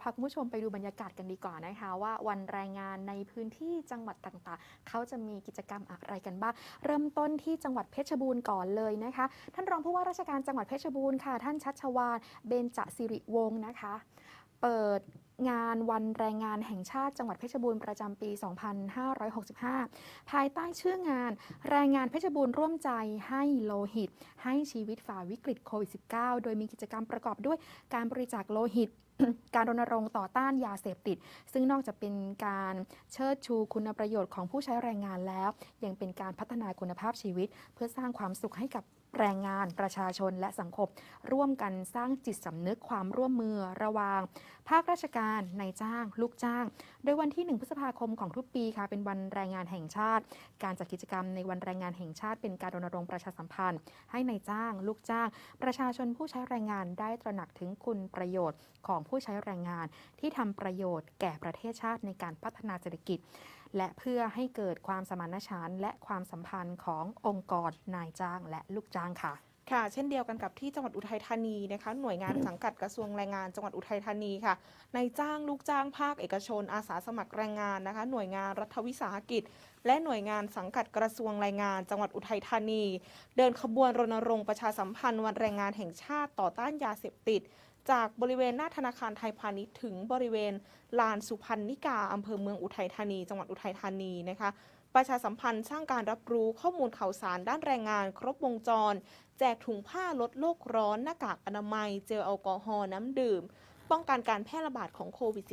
พาคุณผู้ชมไปดูบรรยากาศกันดีกว่านะคะ ว่าวันแรงงานในพื้นที่จังหวัดต่างๆ เขาจะมีกิจกรรมอะไรกันบ้าง เริ่มต้นที่จังหวัดเพชรบูรณ์ก่อนเลยนะคะ ท่านรองผู้ว่าราชการจังหวัดเพชรบูรณ์ค่ะ ท่านชัชวานเบญจสิริวงศ์นะคะ เปิด งานวันแรงงานแห่งชาติจังหวัดเพชรบูรณ์ประจำปี 2565 ภายใต้ชื่องานแรงงานเพชรบูรณ์ร่วมใจให้โลหิต ให้ชีวิตฝ่าวิกฤตโควิด -19 โดยมีกิจกรรมประกอบด้วยการบริจาคโลหิตการรณรงค์ต่อต้านยาเสพติด ซึ่งนอกจากเป็นการเชิดชูคุณประโยชน์ของผู้ใช้แรงงานแล้ว ยังเป็นการพัฒนาคุณภาพชีวิต เพื่อสร้างความสุขให้กับแรงงานประชาชนและสังคม ร่วมกันสร้างจิตสำนึกความร่วมมือระหว่าง ภาคราชการนายจ้าง ลูกจ้าง โดยวันที่ 1 พฤษภาคมของทุกปีค่ะ เป็นวันแรงงานแห่งชาติ การจัดกิจกรรมในวันแรงงานแห่งชาติ เป็นการรณรงค์ประชาสัมพันธ์ ให้นายจ้าง ลูกจ้าง ประชาชนผู้ใช้แรงงานได้ตระหนักถึงคุณประโยชน์ของผู้ใช้แรงงาน ที่ทำประโยชน์แก่ประเทศชาติในการพัฒนาเศรษฐกิจ และเพื่อให้เกิดความสมานฉันท์และความสัมพันธ์ขององค์กรนายจ้างและลูกจ้างค่ะ ค่ะ เช่นเดียวกันกับที่จังหวัดอุทัยธานีนะคะ หน่วยงานสังกัดกระทรวงแรงงานจังหวัดอุทัยธานีค่ะในจ้างลูกจ้างภาคเอกชน อาสาสมัครแรงงานนะคะ หน่วยงานรัฐวิสาหกิจ และหน่วยงานสังกัดกระทรวงแรงงาน จังหวัดอุทัยธานี เดินขบวนรณรงค์ประชาสัมพันธ์วันแรงงานแห่งชาติต่อต้านยาเสพติด จากบริเวณหน้าธนาคารไทยพาณิชย์ถึงบริเวณลานสุพรรณนิกาอำเภอเมืองอุทัยธานี จังหวัดอุทัยธานีนะคะ ประชาสัมพันธ์สร้างการรับรู้ข้อมูลข่าวสารด้านแรงงาน ครบวงจร แจกถุงผ้าลดโลกร้อน หน้ากากอนามัย เจลแอลกอฮอล์น้ำดื่ม ป้องกันการแพร่ระบาดของโควิด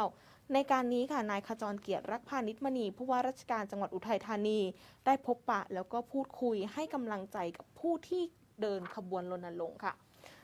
-19 ในการนี้ค่ะ นายขจรเกียรติรักพานิชมณี ผู้ว่าราชการจังหวัดอุทัยธานี ได้พบปะแล้วก็พูดคุยให้กำลังใจกับผู้ที่เดินขบวนรณรงค์ค่ะ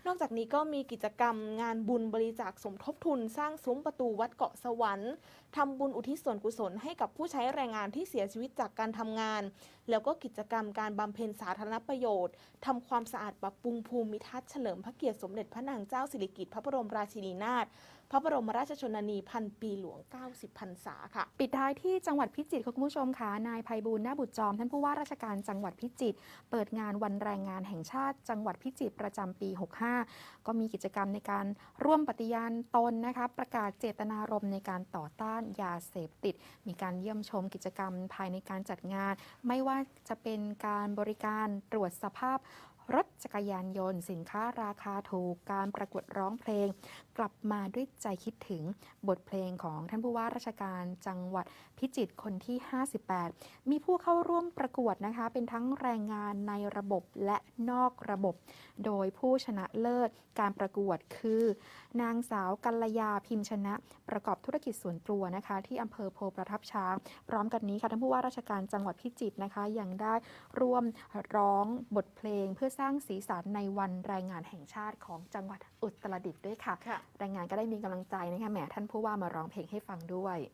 นอกจากนี้ก็มีกิจกรรมงานบุญบริจาคสมทบทุนสร้างซุ้มประตูวัดเกาะสวรรค์ทำบุญอุทิศส่วนกุศลให้กับผู้ใช้แรงงานที่เสียชีวิตจากการทำงาน แล้วก็กิจกรรมการบำเพ็ญสาธารณประโยชน์ทำความสะอาดปรับปรุงภูมิทัศน์เฉลิมพระเกียรติสมเด็จพระนางเจ้าสิริกิติ์พระบรมราชินีนาถพระบรมราชชนนีพันปีหลวง 90พรรษาค่ะ ปิดท้ายที่จังหวัดพิจิตรคุณผู้ชมค่ะนายภัยบูลนาบุตรจอม ท่านผู้ว่าราชการจังหวัดพิจิตรเปิดงานวันแรงงานแห่งชาติ จังหวัดพิจิตรประจำปี 65ก็มีกิจกรรมในการร่วมปฏิญาณตนนะคะประกาศเจตนารมณ์ในการต่อต้านยาเสพติด มีการเยี่ยมชมกิจกรรมภายในการจัดงาน ไม่ว่าจะเป็นการบริการตรวจสภาพ รถจักรยานยนต์ สินค้าราคาถูกการประกวดร้องเพลง กลับมาด้วยใจคิดถึงบทเพลงของท่านผู้ว่าราชการจังหวัดพิจิตรคนที่ 58 มีผู้เข้าร่วมประกวดนะคะ เป็นทั้งแรงงานในระบบและนอกระบบ โดยผู้ชนะเลิศการประกวดคือ นางสาวกัลยาพิมพ์ชนะ ประกอบธุรกิจส่วนตัวนะคะ ที่อำเภอโพประทับช้าง พร้อมกันนี้ค่ะท่านผู้ว่าราชการจังหวัดพิจิตรนะคะยังได้ร่วมร้องบทเพลงเพื่อสร้างสีสันในวันแรงงานแห่งชาติของจังหวัดอุตรดิตถ์ด้วยค่ะค่ะ แรงงานก็ได้มีกำลังใจนะคะแหมท่านผู้ว่ามาร้องเพลงให้ฟังด้วย